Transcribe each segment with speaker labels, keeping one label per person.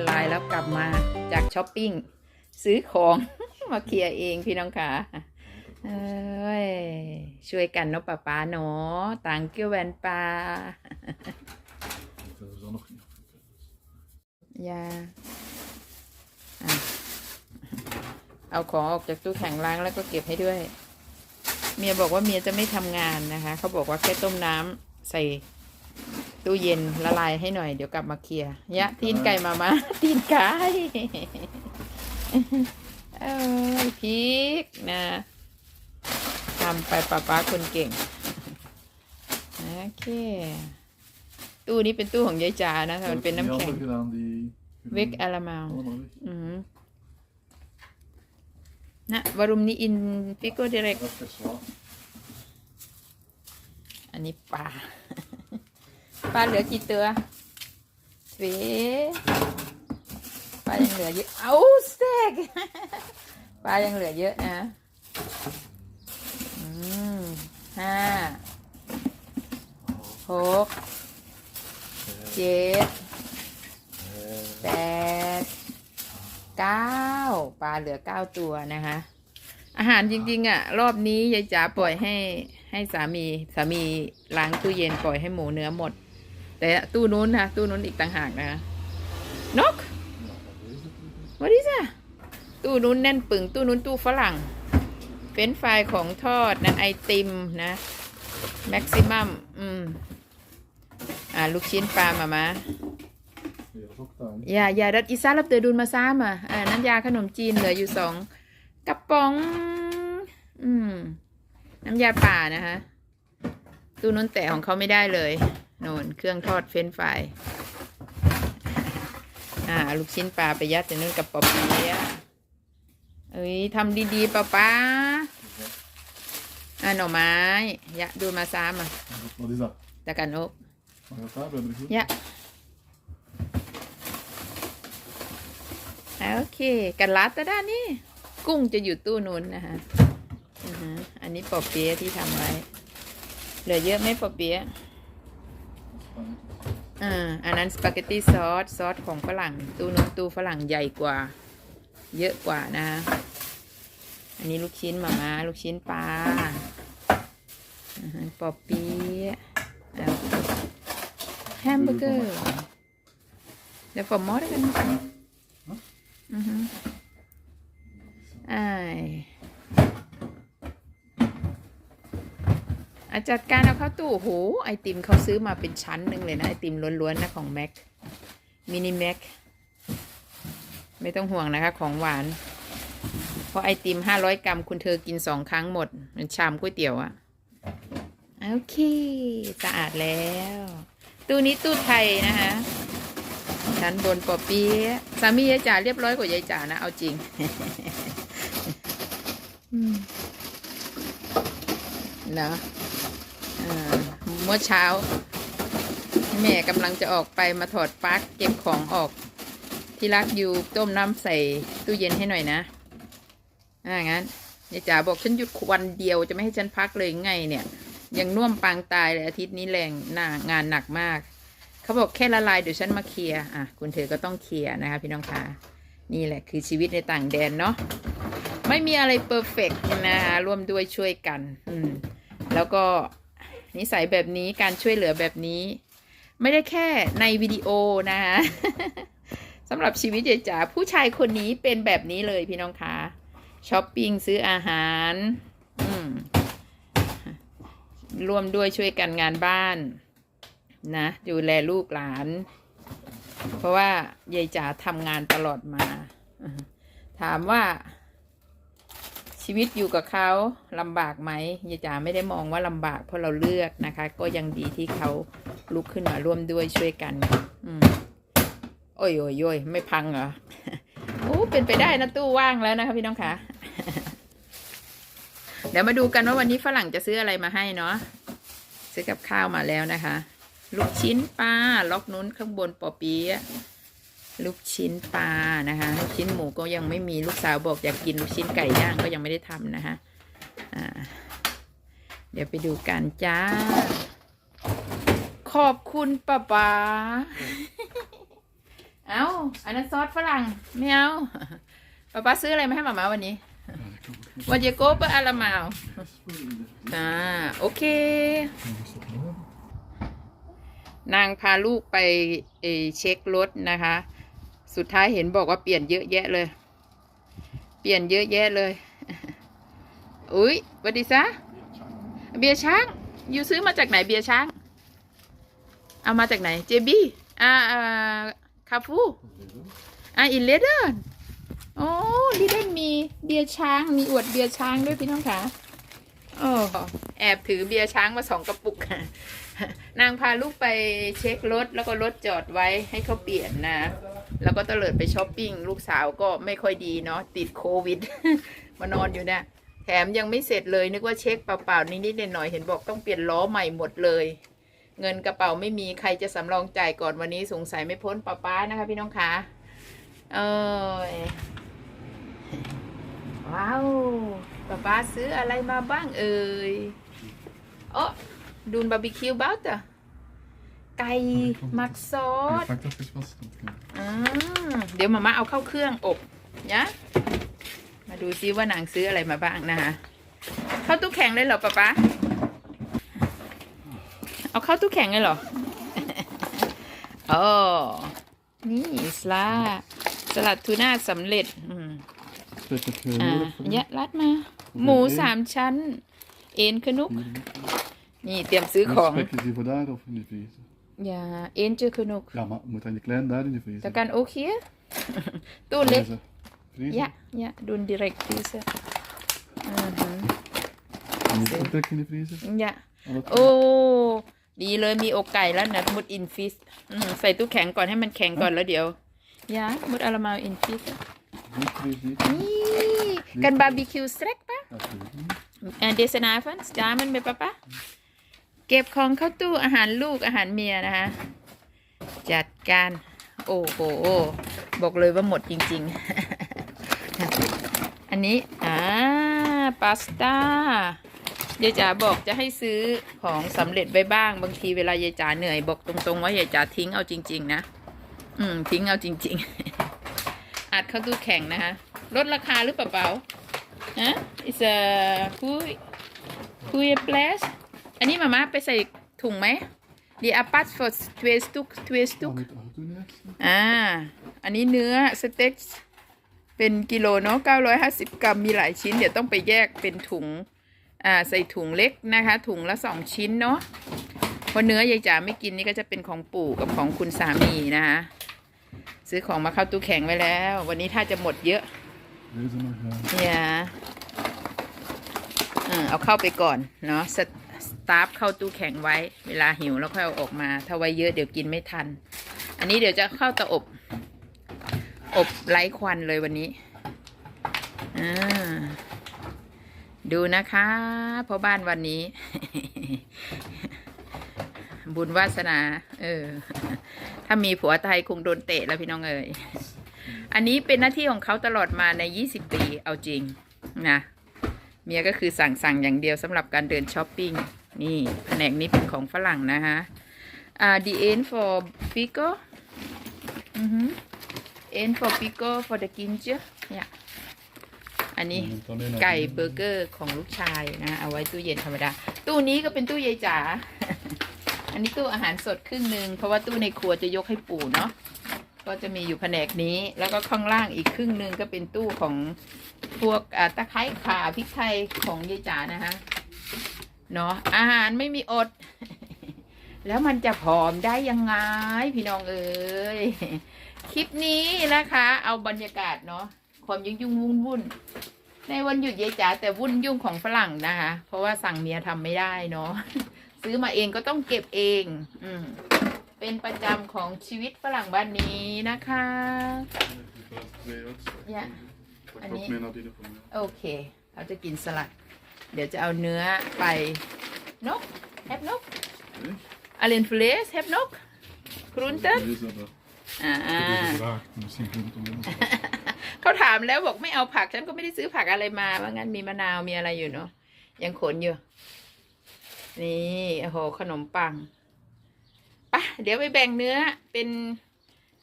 Speaker 1: ละลายแล้วกลับมาจากช้อปปิ้งซื้อของมาเคลียร์เองพี่น้องค่ะเอ้ยช่วยกันเนาะป้าป้าเนาะต่างเกี่ยวแวนปลา ยาอเอาของออกจากตู้แข็งล้างแล้วก็เก็บให้ด้วย เมียบอกว่าเมียจะไม่ทำงานนะคะ เขาบอกว่าแค่ต้มน้ำใส่ ตู้เย็นละลายให้หน่อยเดี๋ยวกลับมาเคลียร์ยะตีนไก่มามาตีนไก่เออพริกนะทำไปป้าป้าคนเก่งโอเคตู้นี้เป็นตู้ของยายจ๋านะแต่มันเป็นน้ำ
Speaker 2: Die
Speaker 1: แข็ง
Speaker 2: andere gedaan, die...
Speaker 1: เวกอารามา
Speaker 2: Allemaal weg.
Speaker 1: อืมนะวารุมนี้อินฟิโกเดเรก
Speaker 2: Dat is zwaar.
Speaker 1: อันนี้ปลา ปลาเหลือกี่ตัวเสวปลายังเหลือเยอะ เอาสเต็กปลายังเหลือเยอะนะอืมห้าหกเจ็ดแปดเก้าปลาเหลือเก้าตัวนะคะ อาหารจริง ๆอะ รอบนี้ยายจ๋าปล่อยให้ให้สามีสามีล้างตู้เย็นปล่อยให้หมูเนื้อหมด แต่ตู้นู้นนะตู้นู้นอีกต่างหากนะคะนก
Speaker 2: Ja, wat is het?
Speaker 1: วั is ดิจ้ะตู้นู้นแน่นปึงตู้นู้นตู้ฝรั่ง เฟรนช์ฟรายของทอดนะไอติมนะแม็กซิมัมอืมอ่าลูกชิ้นปลามามา
Speaker 2: Ja, dat is ook tuin.
Speaker 1: อย่าอย่าดัดอิซาลับเตอดุนมาซ้ำอะอ่าน้ำยาขนมจีนเหลืออยู่สองกระป๋อง อืม น้ำยาป่านะคะตู้นู้นแต่ของเขาไม่ได้เลย โน่นเครื่องทอดเฟรนช์ฟรายอ่าลูกชิ้นปลาไปยัดในนู้นกับปอเปี๊ยะเอ้ยทำดีๆป้าป้าอ่าหน่อไม้ยะดูมาซ้ำอะ
Speaker 2: Wat is dat?
Speaker 1: ตะกันโอก
Speaker 2: Mag dat daar bij de goed?
Speaker 1: ยะโอเค กันลัดแต่ด้านนี้ กุ้งจะอยู่ตู้นู้นนะคะอือฮะอันนี้ปอเปี๊ยะที่ทำไว้ เหลือเยอะไหมปอเปี๊ยะ
Speaker 2: Spannend.
Speaker 1: อ่าอันนั้นสปาเกตตี้ซอสซอสของฝรั่ง ตู้นู้นตู้ฝรั่งใหญ่กว่า เยอะกว่านะ อันนี้ลูกชิ้นหมามาลูกชิ้นปลาอือฮะปอเปี๊ยะแล้วแฮมเบอร์เกอร์เดี๋ยวฝอมมอดกันอือฮึอ้ายอา จัดการเอาเข้าตู้โอ้โหไอติมเขาซื้อมาเป็นชั้นหนึ่งเลยนะ ไอติมล้วนๆนะของแม็กมินิแม็กไม่ต้องห่วงนะคะของหวาน เพราะไอติมห้าร้อยกรัมคุณเธอกินสองครั้งหมดเหมันชามก๋วยเตี๋ยวอะโอเค สะอาดแล้ว ตู้นี้ตู้ไทยนะคะชั้นบนปอเปี๊ยะสามียายจ๋าเรียบร้อยกว่ายายจ๋านะ เอาจริงเนาะ เมื่อเช้า แม่กำลังจะออกไปมาถอดปลั๊กเก็บของออกที่รักอยู่ต้มน้ำใส่ตู้เย็นให้หน่อยนะอ่างั้นยายจ๋าบอกฉันหยุดวันเดียวจะไม่ให้ฉันพักเลยไงเนี่ย ยังน่วมปางตายเลยอาทิตย์นี้แรงหน้างานหนักมาก เขาบอกแค่ละลายเดี๋ยวฉันมาเคลียร์อะคุณเธอก็ต้องเคลียร์นะคะพี่น้องคะนี่แหละคือชีวิตในต่างแดนเนาะไม่มีอะไรเพอร์เฟกต์นะคะร่วมด้วยช่วยกัน อืมแล้วก็ นิสัยแบบนี้การช่วยเหลือแบบนี้ ไม่ได้แค่ในวิดีโอนะคะสำหรับชีวิตเจจ๋าผู้ชายคนนี้เป็นแบบนี้เลยพี่น้องคะช้อปปิ้งซื้ออาหารร่วมด้วยช่วยกันงานบ้าน นะดูแลลูกหลาน เพราะว่ายายจ๋าทำงานตลอดมา ถามว่า ชีวิตอยู่กับเขาลำบากไหมยายจ๋าไม่ได้มองว่าลำบากเพราะเราเลือกนะคะ ก็ยังดีที่เขาลุกขึ้นมาร่วมด้วยช่วยกันอืมโอ้ยโอ้ยโอ้ยไม่พังเหรอโอ้เป็นไปได้นะตู้ว่างแล้วนะคะพี่น้องคะเดี๋ยวมาดูกันว่าวันนี้ฝรั่งจะซื้ออะไรมาให้เนาะซื้อกับข้าวมาแล้วนะคะ ลูกชิ้นปลาล็อกนู้นข้างบนปอปี๊ะ ลูกชิ้นปลานะคะลูกชิ้นหมูก็ยังไม่มีลูกสาวบอกอยากกินลูกชิ้นไก่ย่างก็ยังไม่ได้ทำนะคะอ่าเดี๋ยวไปดูกันจ้า ขอบคุณป้าป๋าเอาอันนั้นซอสฝรั่งไม่เอาป๊าป๊าซื้ออะไรมาให้หมามาวันนี้
Speaker 2: Ja, det kommer.
Speaker 1: วันเยโกเปอร์อาลามาว
Speaker 2: Spoil.
Speaker 1: อ่าโอเค
Speaker 2: Kan du stoppa av?
Speaker 1: นางพาลูกไปเอ่อเช็ครถนะคะ สุดท้ายเห็นบอกว่าเปลี่ยนเยอะแยะเลย เปลี่ยนเยอะแยะเลย อุ้ยวัสดีซะเบียร์ช้างอยู่ซื้อมาจากไหนเบียร์ช้าง เอามาจากไหนเจบี้อ่าอ่าคาฟูอะอินเลเดอร์โอ้ลิเดนมีเบียร์ช้าง มีอวดเบียร์ช้างด้วยพี่น้องคะโอ้แอบถือเบียร์ช้างมาสองกระปุกนางพาลูกไปเช็ครถแล้วก็รถจอดไว้ให้เขาเปลี่ยนนะ แล้วก็เตลิดไปช้อปปิ้งลูกสาวก็ไม่ค่อยดีเนาะติดโควิด มานอนอยู่เนี่ยแถมยังไม่เสร็จเลยนึกว่าเช็คเปล่าๆนิดๆหน่อยๆเห็นบอกต้องเปลี่ยนล้อใหม่หมดเลย เงินกระเป๋าไม่มีใครจะสำรองจ่ายก่อนวันนี้สงสัยไม่พ้นป้าป้านะคะพี่น้องคะเอยว้าวป๊าป๊าซื้ออะไรมาบ้างเอ่ยโอ้ดูนบาร์บีคิวบ้าจ้ะ ไก่หมักซอ
Speaker 2: Ja,
Speaker 1: ส
Speaker 2: faktiskt faktiskt fast dem.
Speaker 1: อืมเดี๋ยวมาม่าเอาเข้าเครื่องอบยะมาดูซิว่านางซื้ออะไรมาบ้างนะคะเข้าตู้แข็งเลยเหรอป๊าป๊าเอาเข้าตู้แข็งเลยเหรอ โอ้นี่สลาสลัดทูน่าสำเร็จอืม
Speaker 2: Steka
Speaker 1: อ่า
Speaker 2: trönor.
Speaker 1: ยะรัดมา หมูสามชั้น เอ็นขนุก นี่เตรียมซื้อของ
Speaker 2: Spekket vi får där då in i frysen.
Speaker 1: อ ย่าเอ็นเจอขนุก
Speaker 2: Ja, man moet eigenlijk klein daar in de
Speaker 1: แต่
Speaker 2: vriezer.
Speaker 1: กันโอเคตู้เล็ก
Speaker 2: Deze. Vriezer.
Speaker 1: ยะยะดุนดิเรกทีเซอือหือ
Speaker 2: Niet optrekken in de vriezer.
Speaker 1: ยะ
Speaker 2: Alle
Speaker 1: โอ้ดีเลยมีอกไก่แล้วนะมุดอินฟิสอืมใส่ตู้แข็งก่อนให้มันแข็งก่อนแล้วเดี๋ยวยะมุดอารามาอินฟิส
Speaker 2: Niet vries niet.
Speaker 1: นี่กันบาร์บีคิวสเต็กปะ
Speaker 2: Natuurlijk niet.
Speaker 1: อ่าเดซนาฟันสจามันไปปะปะ เก็บของเข้าตู้อาหารลูกอาหารเมียนะคะ จัดการ โอ้โห บอกเลยว่าหมดจริง ๆ อันนี้ อ่าพาสต้ายายจ๋าบอกจะให้ซื้อของสำเร็จไว้บ้าง บางทีเวลายายจ๋าเหนื่อยบอกตรงๆว่ายายจ๋าทิ้งเอาจริง ๆ นะ อืม ทิ้งเอาจริง ๆ อัดเข้าตู้แข่งนะคะ ลดราคาหรือเปล่าเปล่าฮะ is a คุยคุย plus อันนี้มาม่าไปใส่ถุงไหม Die apart for twee stuk twee
Speaker 2: Ja,
Speaker 1: stuk
Speaker 2: moet auto niet.
Speaker 1: อ่า อันนี้เนื้อสเต็กเป็นกิโลเนาะ950 กรัมมีหลายชิ้น เดี๋ยวต้องไปแยกเป็นถุง อ่า ใส่ถุงเล็กนะคะ ถุงละสองชิ้นเนาะเพราะเนื้อยายจ๋าไม่กินนี่ก็จะเป็นของปู่กับของคุณสามีนะคะซื้อของมาเข้าตู้แข็งไว้แล้ว วันนี้ถ้าจะหมดเยอะ
Speaker 2: Deze nog gaan.
Speaker 1: เนี่ยอืมเอาเข้าไปก่อนเนาะสตส ตาฟเข้าตู้แข็งไว้ เวลาหิวแล้วค่อยเอาออกมา ถ้าไว้เยอะเดี๋ยวกินไม่ทัน อันนี้เดี๋ยวจะเข้าเตาอบ อบไร้ควันเลยวันนี้อดูนะคะพ่อบ้านวันนี้ บุญวาสนา เออ ถ้ามีผัวไทยคงโดนเตะแล้วพี่น้องเอ๋ยอันนี้เป็นหน้าที่ของเขาตลอดมาใน 20 ปี เอาจริงนะเมียก็คือสั่งสั่งอย่างเดียวสำหรับการเดินช้อปปิ้ง นี่แผนกนี้เป็นของฝรั่งนะคะอ่า the end for pico อือฮึ end for pico for the ginger เนี่ยอันนี้
Speaker 2: Men ta med
Speaker 1: ไก่เบอร์เกอร์ของลูกชายนะเอาไว้ตู้เย็นธรรมดา ตู้นี้ก็เป็นตู้ยายจ๋าอันนี้ตู้อาหารสดครึ่งหนึ่งเพราะว่าตู้ในครัวจะยกให้ปู่เนาะก็จะมีอยู่แผนกนี้ แล้วก็ข้างล่างอีกครึ่งหนึ่งก็เป็นตู้ของพวกอ่าตะไคร้ข่าพริกไทยของยายจ๋านะคะ เนาะอาหารไม่มีอด แล้วมันจะผอมได้ยังไง พี่น้องเอ้ยคลิปนี้นะคะ เอาบรรยากาศเนาะความยุ่งยุ่งวุ่นวุ่นในวันหยุดยายจ๋าแต่วุ่นยุ่งของฝรั่งนะคะ เพราะว่าสั่งเมียทำไม่ได้เนาะซื้อมาเองก็ต้องเก็บเอง อืมเป็นประจำของชีวิตฝรั่งบ้านนี้นะคะ Ja.
Speaker 2: Tack
Speaker 1: En
Speaker 2: för
Speaker 1: ni-
Speaker 2: att menade dina på mig.
Speaker 1: โอเค เราจะกินสลัด เดี๋ยวจะเอาเนื้อไปนกแฮบนก
Speaker 2: Nej.
Speaker 1: อเลนฟเลสแฮบนกครุนเตน
Speaker 2: Visa bara.
Speaker 1: อ่า
Speaker 2: Det är så rakt. Men sen kan du ta med oss.
Speaker 1: เขาถามแล้วบอกไม่เอาผัก ฉันก็ไม่ได้ซื้อผักอะไรมา ว่างั้นมีมะนาวมีอะไรอยู่เนาะยังขนอยู่ นี่โอ้โหขนมปังปะเดี๋ยวไปแบ่งเนื้อเป็น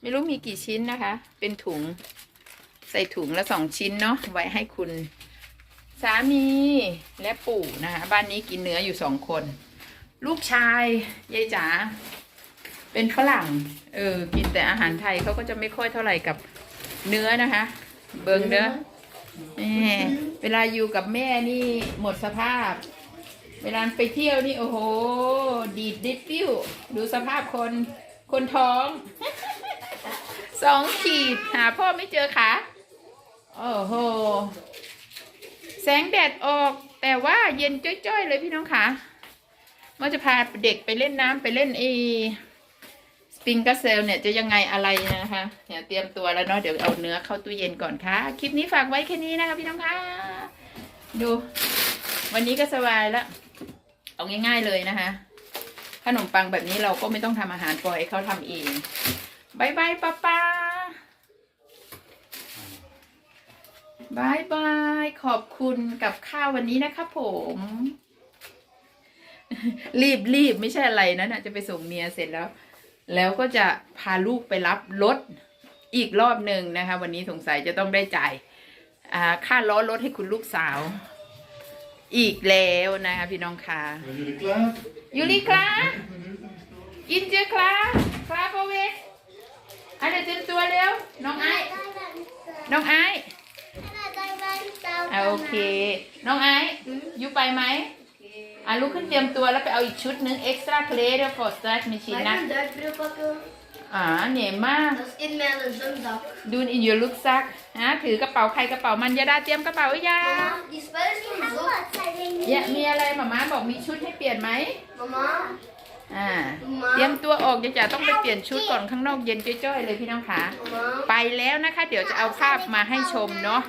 Speaker 1: ไม่รู้มีกี่ชิ้นนะคะ เป็นถุง ใส่ถุงละสองชิ้นเนาะไว้ให้คุณ สามีและปู่นะคะบ้านนี้กินเนื้ออยู่สองคน ลูกชายยายจ๋าเป็นฝรั่งเออกินแต่อาหารไทยเขาก็จะไม่ค่อยเท่าไหร่กับเนื้อนะคะ เบิงเด้อแหมเวลาอยู่กับแม่นี่หมดสภาพ เวลาไปเที่ยวนี่โอ้โห ดีดดิดปิ้ว ดูสภาพคนคนท้องสองขีดหาพ่อไม่เจอค่ะโอ้โห แสงแดดออกแต่ว่าเย็นจ้อยๆ เลยพี่น้องค่ะว่าจะพาเด็กไปเล่นน้ำไปเล่นเอสปริงกัสเซลเนี่ยจะยังไงอะไรนะคะเนี่ยเตรียมตัวแล้วเนาะเดี๋ยวเอาเนื้อเข้าตู้เย็นก่อนค่ะ คลิปนี้ฝากไว้แค่นี้นะคะพี่น้องค่ะดู วันนี้ก็สบายล้วเอาง่าย ๆเลยนะคะ ขนมปังแบบนี้เราก็ไม่ต้องทำอาหารปล่อยเขาทำเองบายบายป้าป้า บายบาย ขอบคุณกับข้าววันนี้นะคะผม รีบรีบไม่ใช่อะไรนะนะจะไปส่งเมียเสร็จแล้ว แล้วก็จะพาลูกไปรับรถอีกรอบหนึ่งนะคะ วันนี้สงสัยจะต้องได้จ่ายอ่าค่าล้อรถให้คุณลูกสาว อีกแล้วนะคะพี่น้องค่ะ
Speaker 2: Är jullie klaar?
Speaker 1: ยูริคลาอินเจคลาคลาโปเวอันเดี๋ยวเตรียมตัวเร็วน้องไอ้น้องไอ้ อะโอเค น้องไอ้ยูไปไหมอะลุกขึ้นเตรียมตัวแล้วไปเอาอีกชุดหนึงเอ็กซ์ตร้าเคลเดอร์ฟอร์สตาร์ทมิชิน
Speaker 3: Mag
Speaker 1: นะ
Speaker 3: ik een duikbril pakken?
Speaker 1: อ่าเนี่ยมาก
Speaker 3: Dat is in mijn zwemzak.
Speaker 1: ดูอินยูลุกซักฮะถือกระเป๋าใครกระเป๋ามันยาดาเตรียมกระเป๋าหรือยัง
Speaker 3: Mama, die spelletjes doen zo.
Speaker 1: เนี่ยมีอะไรหมาม่าบอกมีชุดให้เปลี่ยนไหม
Speaker 3: Mama,
Speaker 1: อ่าเตรียม
Speaker 3: mama,
Speaker 1: ตัวออกจะจ๋าต้องไปเปลี่ยนชุดก่อนข้างนอกเย็นจ้อยๆเลยพี่น้องค่ะ
Speaker 3: mama.
Speaker 1: ไปแล้วนะคะ เดี๋ยวจะเอาภาพมาให้ชมเนาะ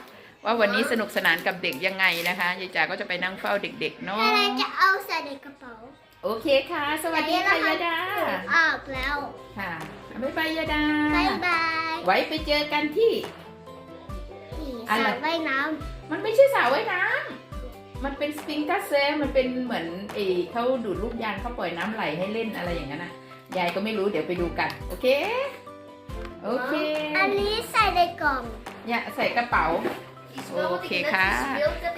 Speaker 1: ว่าวันนี้สนุกสนานกับเด็กยังไงนะคะยายจ๋าก็จะไปนั่งเฝ้าเด็กๆเนาะ
Speaker 4: อะไรจะเอาใส่ในกระเป๋า
Speaker 1: โอเคค่ะ สวัสดีค่ะยาดา
Speaker 4: ออกแล้ว
Speaker 1: ค่ะบ๊ายบายยาดา
Speaker 4: บายบาย
Speaker 1: ไว้ไปเจอกันที่
Speaker 4: นี่
Speaker 1: อะ
Speaker 4: ส
Speaker 1: ไร
Speaker 4: ระว่ายน้
Speaker 1: มันไม่ใช่สระว่ายน้ำมันเป็นสปริงกัสเซลมันเป็นเหมือนเอเขาดูดลูกยางเขาปล่อยน้ำไหลให้เล่นอะไรอย่างนั้นนะยายก็ไม่รู้เดี๋ยวไปดูกัน โอเค โอเคำ
Speaker 4: อันนี้ใส่ในกล่อง
Speaker 1: เนี่ยใส่กระเป๋า โอเค
Speaker 3: ค่ะ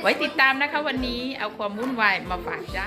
Speaker 1: ไว้ติดตามนะคะวันนี้เอาความวุ่นวายมาฝากจ้า